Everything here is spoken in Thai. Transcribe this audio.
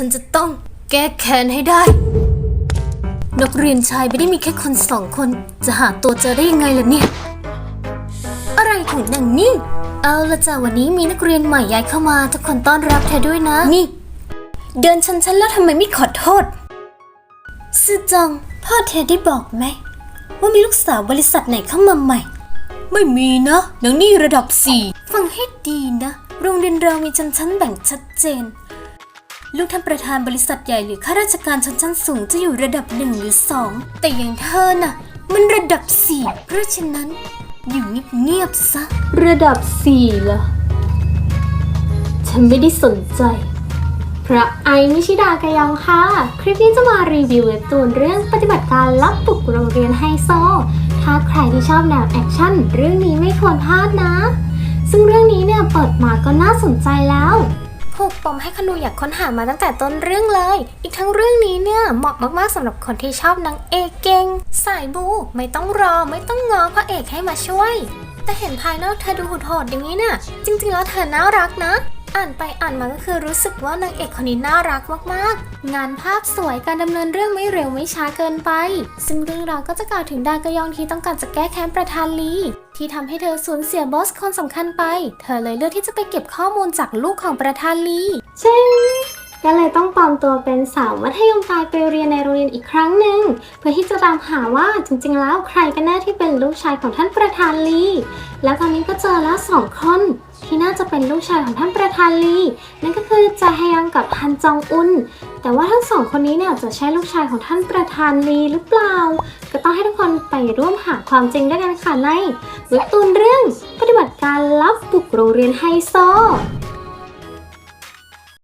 ฉันจะต้องแก้แค้นให้ได้ นักเรียนชายไม่ได้มีแค่คนสองคน จะหาตัวเจอได้ยังไงล่ะเนี่ย อะไรของนางนี่ เอาละจ้ะวันนี้มีนักเรียนใหม่ย้ายเข้ามา ทุกคนต้อนรับเธอด้วยนะ นี่ เดินชันฉันแล้วทำไมไม่ขอโทษซื่อจังพ่อเธอได้บอกไหม ว่ามีลูกสาวบริษัทไหนเข้ามาใหม่ ไม่มีนะนางนี่ระดับสี่ฟังให้ดีนะ โรงเรียนเรามีชั้นชั้นแบ่งชัดเจน ลูกท่านประธานบริษัทใหญ่หรือข้าราชการชนชั้นสูงจะอยู่ระดับหนึ่งหรือสองแต่อย่างเธอน่ะ มันระดับสี่เพราะฉะนั้น อยู่เงียบๆซะ ระดับสี่เหรอฉันไม่ได้สนใจ พระไอมิชิดากายองค่ะ คลิปนี้จะมารีวิวเว็บตูนเรื่องปฏิบัติการลับปลุกโรงเรียนไฮโซ ถ้าใครที่ชอบแนวแอคชั่นเรื่องนี้ไม่ควรพลาดนะ ซึ่งเรื่องนี้เนี่ยเปิดมาก็น่าสนใจแล้ว ผูกปมให้คนูอยากค้นหามาตั้งแต่ต้นเรื่องเลย อีกทั้งเรื่องนี้เนี่ยเหมาะมากๆสำหรับคนที่ชอบนางเอกเก่งสายบู ไม่ต้องรอไม่ต้องงอพระเอกให้มาช่วย แต่เห็นภายนอกเธอดูโหดๆอย่างนี้น่ะจริงๆแล้วเธอน่ารักนะอ่านไปอ่านมาก็คือรู้สึกว่านางเอกคนนี้น่ารักมากๆ งานภาพสวยการดำเนินเรื่องไม่เร็วไม่ช้าเกินไป ซึ่งเรื่องราวก็จะกล่าวถึงดากยองที่ต้องการจะแก้แค้นประธานลี ที่ทำให้เธอสูญเสียบอสคนสำคัญไป เธอเลยเลือกที่จะไปเก็บข้อมูลจากลูกของประธานลีเจ๊ เป็นสาวมัธยมปลายไปเรียนในโรงเรียนอีกครั้งหนึ่งเพื่อที่จะตามหาว่าจริงๆ แล้วใครกันแน่ที่เป็นลูกชายของท่านประธานลี แล้วตอนนี้ก็เจอแล้วสองคนที่น่าจะเป็นลูกชายของท่านประธานลี นั่นก็คือจาฮยองกับฮันจองอุน แต่ว่าทั้งสองคนนี้เนี่ยจะใช่ลูกชายของท่านประธานลีหรือเปล่า ก็ต้องให้ทุกคนไปร่วมหาความจริงด้วยกันค่ะในเว็บตูนเรื่องปฏิบัติการลับบุกโรงเรียนไฮโซ